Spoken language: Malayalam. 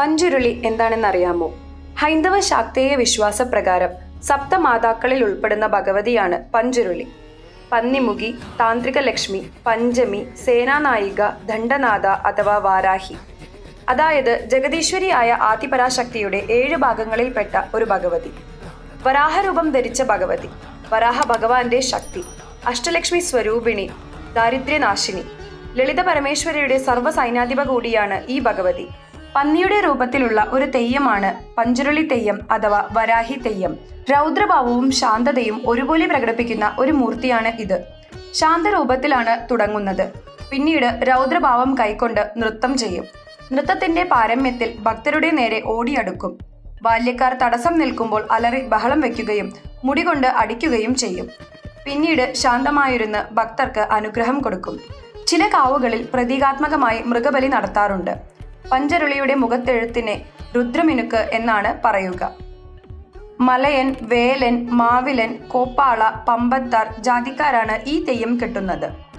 പഞ്ചുരുളി എന്താണെന്നറിയാമോ? ഹൈന്ദവ ശാക്തേയ വിശ്വാസപ്രകാരം സപ്തമാതാക്കളിൽ ഉൾപ്പെടുന്ന ഭഗവതിയാണ് പഞ്ചുരുളി. പന്നിമുഖി താന്ത്രിക ലക്ഷ്മി പഞ്ചമി സേനാനായിക ദണ്ഡനാഥ അഥവാ വാരാഹി. അതായത് ജഗദീശ്വരിയായ ആദിപരാശക്തിയുടെ ഏഴ് ഭാഗങ്ങളിൽപ്പെട്ട ഒരു ഭഗവതി. വരാഹരൂപം ധരിച്ച ഭഗവതി. വരാഹ ഭഗവാന്റെ ശക്തി. അഷ്ടലക്ഷ്മി സ്വരൂപിണി ദാരിദ്ര്യനാശിനി. ലളിത പരമേശ്വരിയുടെ സർവ കൂടിയാണ് ഈ ഭഗവതി. പന്നിയുടെ രൂപത്തിലുള്ള ഒരു തെയ്യമാണ് പഞ്ചുരുളി തെയ്യം അഥവാ വരാഹി തെയ്യം. രൗദ്രഭാവവും ശാന്തതയും ഒരുപോലെ പ്രകടിപ്പിക്കുന്ന ഒരു മൂർത്തിയാണ് ഇത്. ശാന്തരൂപത്തിലാണ് തുടങ്ങുന്നത്. പിന്നീട് രൗദ്രഭാവം കൈക്കൊണ്ട് നൃത്തം ചെയ്യും. നൃത്തത്തിന്റെ പാരമ്യത്തിൽ ഭക്തരുടെ നേരെ ഓടിയടുക്കും. ബാല്യക്കാർ തടസ്സം നിൽക്കുമ്പോൾ അലറി ബഹളം വയ്ക്കുകയും മുടികൊണ്ട് അടിക്കുകയും ചെയ്യും. പിന്നീട് ശാന്തമായിരുന്ന് ഭക്തർക്ക് അനുഗ്രഹം കൊടുക്കും. ചില കാവുകളിൽ പ്രതീകാത്മകമായി മൃഗബലി നടത്താറുണ്ട്. പഞ്ചരുളിയുടെ മുഖത്തെഴുത്തിനെ രുദ്രമിനുക്ക് എന്നാണ് പറയുക. മലയൻ വേലൻ മാവിലൻ കോപ്പാള പമ്പത്താർ ജാതിക്കാരാണ് ഈ തെയ്യം കെട്ടുന്നത്.